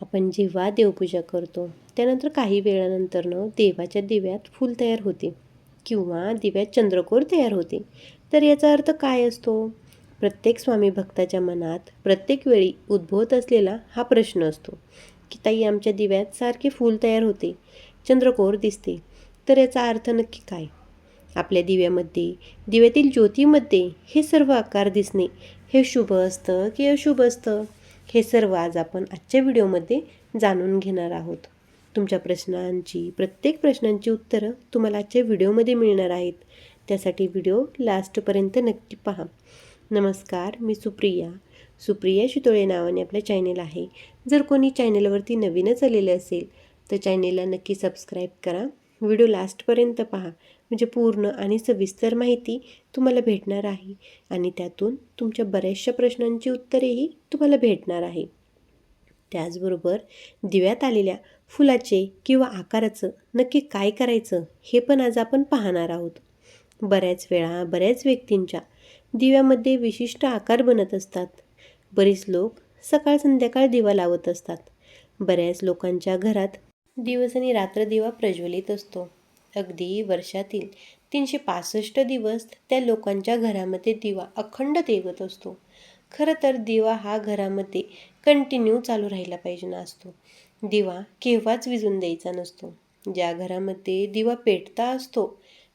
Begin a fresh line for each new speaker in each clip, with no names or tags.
आपण जेव्हा देवपूजा करतो त्यानंतर काही वेळानंतरनं देवाच्या दिव्यात फूल तयार होते किंवा दिव्यात चंद्रकोर तयार होते. तर याचा अर्थ काय असतो? प्रत्येक स्वामी भक्ताच्या मनात प्रत्येक वेळी उद्भवत असलेला हा प्रश्न असतो की ताई आमच्या दिव्यात सारखे फूल तयार होते चंद्रकोर दिसते. तर याचा अर्थ नक्की काय? आपल्या दिव्यामध्ये दिव्यातील ज्योतीमध्ये हे सर्व आकार दिसणे हे शुभ असतं की अशुभ असतं? हे सर्व आज आपण आजच्या व्हिडिओमध्ये जाणून घेणार आहोत. तुमच्या प्रश्नांची प्रत्येक प्रश्नांची उत्तरं तुम्हाला आजच्या व्हिडिओमध्ये मिळणार आहेत. त्यासाठी व्हिडिओ लास्टपर्यंत नक्की पहा. नमस्कार मी सुप्रिया. सुप्रिया शितोळे नावाने आपलं चॅनेल आहे. जर कोणी चॅनेलवरती नवीनच आलेले असेल तर चॅनेलला नक्की सबस्क्राईब करा. व्हिडिओ लास्टपर्यंत पहा. म्हणजे पूर्ण आणि सविस्तर माहिती तुम्हाला भेटणार आहे. आणि त्यातून तुमच्या बऱ्याचशा प्रश्नांची उत्तरेही तुम्हाला भेटणार आहे. त्याचबरोबर दिव्यात आलेल्या फुलाचे किंवा आकाराचं नक्की काय करायचं हे पण आज आपण पाहणार आहोत. बऱ्याच वेळा बऱ्याच व्यक्तींच्या दिव्यामध्ये विशिष्ट आकार बनत असतात. बरेच लोक सकाळ संध्याकाळ दिवा लावत असतात. बऱ्याच लोकांच्या घरात दिवस आणि रात्र दिवा प्रज्वलित असतो. अगदी वर्षातील तीनशे पासष्ट दिवस त्या लोकांच्या घरामध्ये दिवा अखंड देवत असतो. खरं तर दिवा हा घरामध्ये कंटिन्यू चालू राहिला पाहिजे ना असतो. दिवा केव्हाच विजून द्यायचा नसतो. ज्या घरामध्ये दिवा पेटता असतो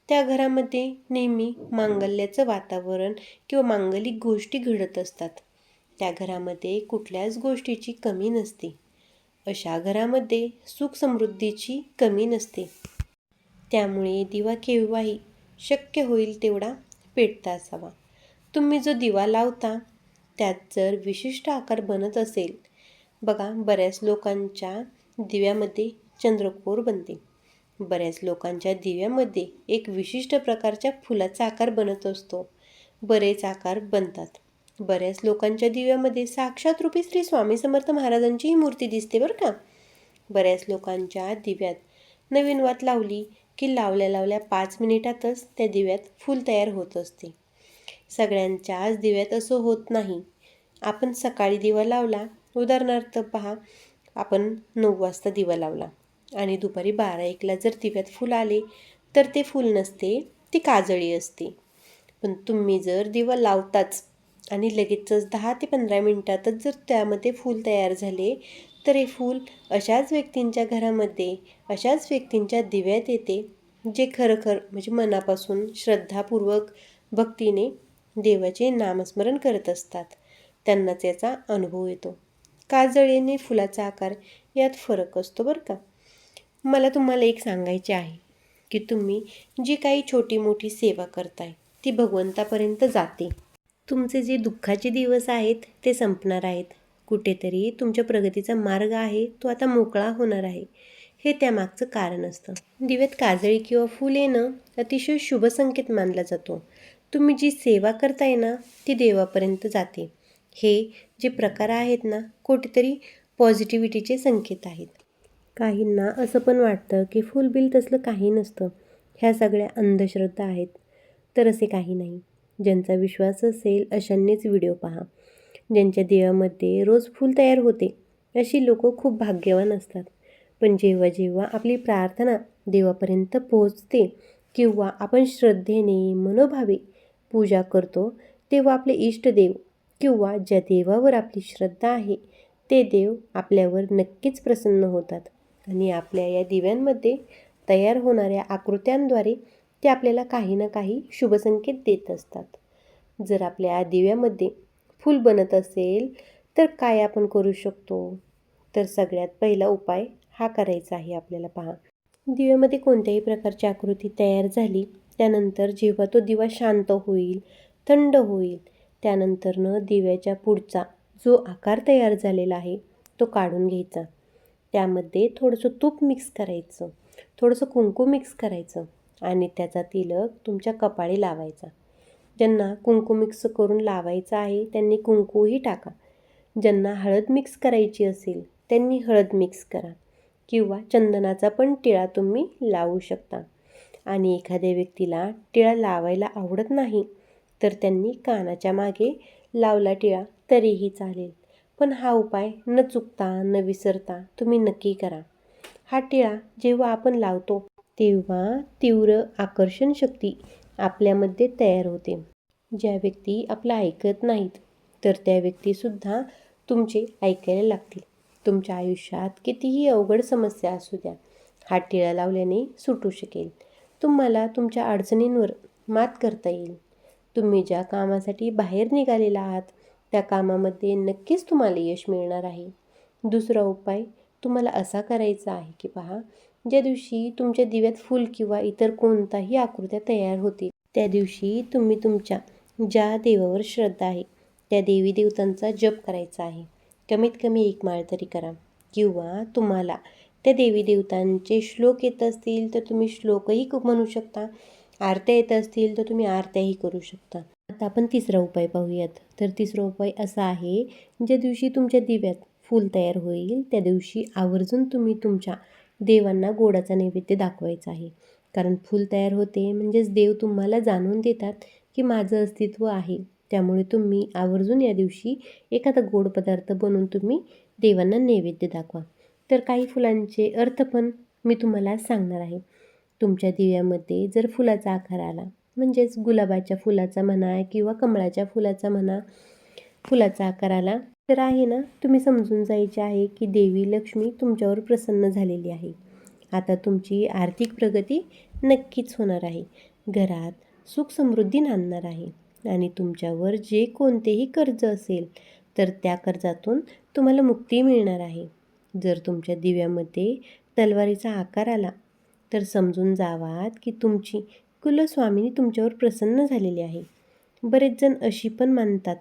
त्या घरामध्ये नेहमी मांगल्याचं वातावरण किंवा मांगलिक गोष्टी घडत असतात. त्या घरामध्ये कुठल्याच गोष्टीची कमी नसते. अशा घरामध्ये सुख समृद्धीची कमी नसते. त्यामुळे दिवा केव्हाही शक्य होईल तेवढा पेटता असावा. तुम्ही जो दिवा लावता त्यात जर विशिष्ट आकार बनत असेल बघा बऱ्याच लोकांच्या दिव्यामध्ये चंद्रकोर बनते. बऱ्याच लोकांच्या दिव्यामध्ये एक विशिष्ट प्रकारच्या फुलाचा आकार बनत असतो. बरेच आकार बनतात. बऱ्याच लोकांच्या दिव्यामध्ये साक्षात रूपी श्री स्वामी समर्थ महाराजांचीही मूर्ती दिसते बरं का? बऱ्याच लोकांच्या दिव्यात नवीन वात लावली की लावल्या लावल्या पाच मिनिटातच त्या दिव्यात फूल तयार होत असते. सगळ्यांच्याच दिव्यात असं होत नाही. आपण सकाळी दिवा लावला उदाहरणार्थ पहा आपण नऊ वाजता दिवा लावला आणि दुपारी बारा एकला जर दिव्यात फूल आले तर ते फूल नसते ती काजळी असते. पण तुम्ही जर दिवा लावताच आणि लगेचच दहा ते पंधरा मिनटातच जर त्यामध्ये फूल तयार झाले तर हे फूल अशाच व्यक्तींच्या घरामध्ये अशाच व्यक्तींच्या दिव्यात येते जे खरखर म्हणजे मनापासून श्रद्धापूर्वक भक्तीने देवाचे नामस्मरण करत असतात. त्यांनाच याचा अनुभव येतो. काजळीने फुलाचा आकार यात फरक असतो बरं का? मला तुम्हाला एक सांगायचे आहे की तुम्ही जी काही छोटी मोठी सेवा करताय ती भगवंतापर्यंत जाते. तुमचे जे दुःखाचे दिवस आहेत ते संपणार आहेत. कुठेतरी तुमच्या प्रगतीचा मार्ग आहे तो आता मोकळा होणार आहे. हे त्यामागचं कारण असतं. दिव्यात काजळी किंवा फूल येणं अतिशय शुभ संकेत मानला जातो. तुम्ही जी सेवा करताय ना ती देवापर्यंत जाते. हे जे प्रकार आहेत ना कुठेतरी पॉझिटिव्हिटीचे संकेत आहेत. काहींना असं पण वाटतं की फुल बिल तसलं काही नसतं. ह्या सगळ्या अंधश्रद्धा आहेत. तर असे काही नाही. ज्यांचा विश्वास असेल अशांनीच व्हिडिओ पहा. ज्यांच्या देवामध्ये रोज फूल तयार होते अशी लोक खूप भाग्यवान असतात. पण जेव्हा जेव्हा आपली प्रार्थना देवापर्यंत पोहोचते किंवा आपण श्रद्धेने मनोभावे पूजा करतो तेव्हा आपले इष्टदेव किंवा ज्या देवावर आपली श्रद्धा आहे ते देव आपल्यावर नक्कीच प्रसन्न होतात. आणि आपल्या या दिव्यांमध्ये तयार होणाऱ्या आकृत्यांद्वारे ते आपल्याला काही ना काही शुभसंकेत देत असतात. जर आपल्या दिव्यामध्ये फूल बनत असेल तर काय आपण करू शकतो? तर सगळ्यात पहिला उपाय हा करायचा आहे आपल्याला पहा. दिव्यामध्ये कोणत्याही प्रकारची आकृती तयार झाली त्यानंतर जेव्हा तो दिवा शांत होईल थंड होईल त्यानंतरनं दिव्याच्या पुढचा जो आकार तयार झालेला आहे तो काढून घ्यायचा. त्यामध्ये थोडंसं तूप मिक्स करायचं. थोडंसं कुंकू मिक्स करायचं. आणि त्याचा तिलक तुमच्या कपाळी लावायचा. ज्यांना कुंकू मिक्स करून लावायचं आहे त्यांनी कुंकूही टाका. ज्यांना हळद मिक्स करायची असेल त्यांनी हळद मिक्स करा. किंवा चंदनाचा पण टिळा तुम्ही लावू शकता. आणि एखाद्या व्यक्तीला टिळा लावायला आवडत नाही तर त्यांनी कानाच्या मागे लावला टिळा तरीही चालेल. पण हा उपाय न चुकता न विसरता तुम्ही नक्की करा. हा टिळा जेव्हा आपण लावतो तेव्हा तीव्र आकर्षण शक्ती आपल्यामध्ये तयार होते. ज्या व्यक्ती आपलं ऐकत नाहीत तर त्या व्यक्तीसुद्धा तुमचे ऐकायला लागतील. तुमच्या आयुष्यात कितीही अवघड समस्या असू द्या हा टिळा लावल्याने सुटू शकेल. तुम्हाला तुमच्या अडचणींवर मात करता येईल. तुम्ही ज्या कामासाठी बाहेर निघालेला आहात त्या कामामध्ये नक्कीच तुम्हाला यश मिळणार आहे. दुसरा उपाय तुम्हाला असा करायचा आहे की पहा ज्या दिवशी तुमच्या दिव्यात फूल किंवा इतर कोणताही आकृत्या तयार होतील त्या दिवशी तुम्ही तुमच्या ज्या देवावर श्रद्धा आहे त्या देवी देवतांचा जप करायचा आहे. कमीत कमी एक माळ तरी करा. किंवा तुम्हाला त्या देवी देवतांचे श्लोक येत असतील तर तुम्ही श्लोकही म्हणू शकता. आरत्या येत असतील तर तुम्ही आरत्याही करू शकता. आता आपण तिसरा उपाय पाहूयात. तर तिसरा उपाय असा आहे ज्या दिवशी तुमच्या दिव्यात फूल तयार होईल त्या दिवशी आवर्जून तुम्ही तुमच्या देवांना गोडाचा नैवेद्य दाखवायचा आहे. कारण फूल तयार होते म्हणजेच देव तुम्हाला जाणून देतात की माझं अस्तित्व आहे. त्यामुळे तुम्ही आवर्जून या दिवशी एखादा गोड पदार्थ बनवून तुम्ही देवांना नैवेद्य दाखवा. तर काही फुलांचे अर्थ पण मी तुम्हाला सांगणार आहे. तुमच्या दिव्यामध्ये जर फुलाचा आकार आला म्हणजेच गुलाबाच्या फुलाचा म्हणा किंवा कमळाच्या फुलाचा म्हणा फुलाचा आकार आला तर आहे ना तुम्ही समजून जायचे आहे की देवी लक्ष्मी तुमच्यावर प्रसन्न झालेली आहे. आता तुमची आर्थिक प्रगती नक्कीच होणार आहे. घरात सुख समृद्धी नांदणार आहे. आणि तुमच्यावर जे कोणतेही कर्ज असेल तर त्या कर्जातून तुम्हाला मुक्ती मिळणार आहे. जर तुमच्या दिव्यामध्ये तलवारीचा आकार आला तर समजून जावात की तुमची कुलस्वामिनी तुमच्यावर प्रसन्न झालेली आहे. बरेच जण अशी पण मानतात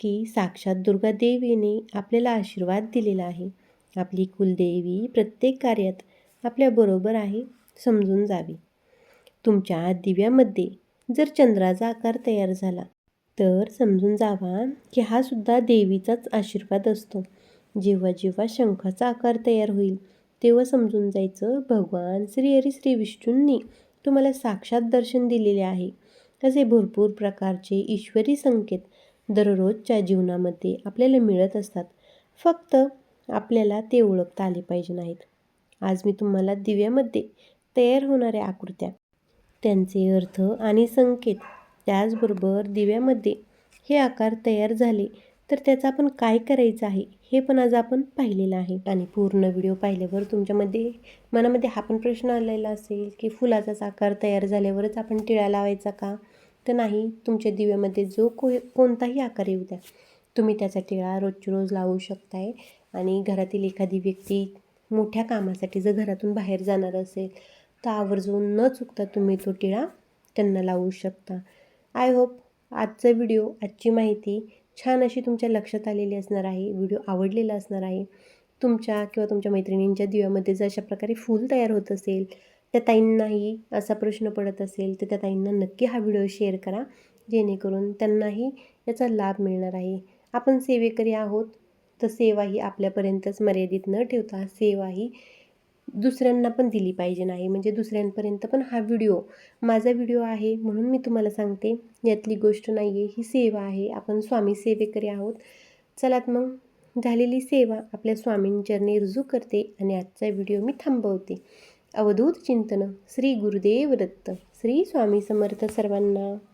की साक्षात दुर्गा देवीने आपल्याला आशीर्वाद दिलेला आहे. आपली कुलदेवी प्रत्येक कार्यात आपल्याबरोबर आहे समजून जावी. तुमच्या दिव्यामध्ये जर चंद्राचा आकार तयार झाला तर समजून जावा की हा सुद्धा देवीचाच आशीर्वाद असतो. जेव्हा जेव्हा शंखाचा आकार तयार होईल तेव्हा समजून जायचं भगवान श्री हरी श्री विष्णूंनी तुम्हाला साक्षात दर्शन दिलेले आहे. असे भरपूर प्रकारचे ईश्वरी संकेत दररोजच्या जीवनामध्ये आपल्याला मिळत असतात. फक्त आपल्याला ते ओळखता आले पाहिजे नाहीत. आज मी तुम्हाला दिव्यामध्ये तयार होणाऱ्या आकृत्या त्यांचे अर्थ आणि संकेत त्याचबरोबर दिव्यामध्ये हे आकार तयार झाले तर त्याचा आपण काय करायचं आहे हे पण आज आपण पाहिलेलं आहे. आणि पूर्ण व्हिडिओ पाहिल्यावर तुमच्यामध्ये मनामध्ये हा पण प्रश्न आलेला असेल की फुलाचाच आकार तयार झाल्यावरच आपण टिळा लावायचा का? तर नाही. तुमच्या दिव्यामध्ये जो को कोणताही आकार येऊ द्या. तुम्ही त्याचा टिळा रोजची रोज लावू शकताय. आणि घरातील एखादी व्यक्ती मोठ्या कामासाठी जर घरातून बाहेर जाणार असेल तर आवर्जून न चुकता तुम्ही तो टिळा त्यांना लावू शकता. आय होप आजचा व्हिडिओ आजची माहिती छान अशी तुमच्या लक्षात आलेली असणार आहे. व्हिडिओ आवडलेला असणार आहे. तुमच्या किंवा तुमच्या मैत्रिणींच्या दिव्यामध्ये जर अशा प्रकारे फूल तयार होत असेल त्या ताईंनाही असा प्रश्न पडत असेल तर त्या ताईंना नक्की हा व्हिडिओ शेअर करा. जेणेकरून त्यांनाही याचा लाभ मिळणार आहे. आपण सेवेकरी आहोत तर सेवा ही आपल्यापर्यंतच मर्यादित न ठेवता सेवा ही दुसऱ्यांना पण दिली पाहिजे नाही. म्हणजे दुसऱ्यांपर्यंत पण हा व्हिडिओ माझा व्हिडिओ आहे म्हणून मी तुम्हाला सांगते. यातली गोष्ट नाही आहे ही सेवा आहे. आपण स्वामी सेवेकरी आहोत. चलात मग झालेली सेवा आपल्या स्वामींचरणी रुजू करते आणि आजचा व्हिडिओ मी थांबवते. अवधूत चिंतन श्री गुरुदेव दत्त श्री स्वामी समर्थ सर्वांना.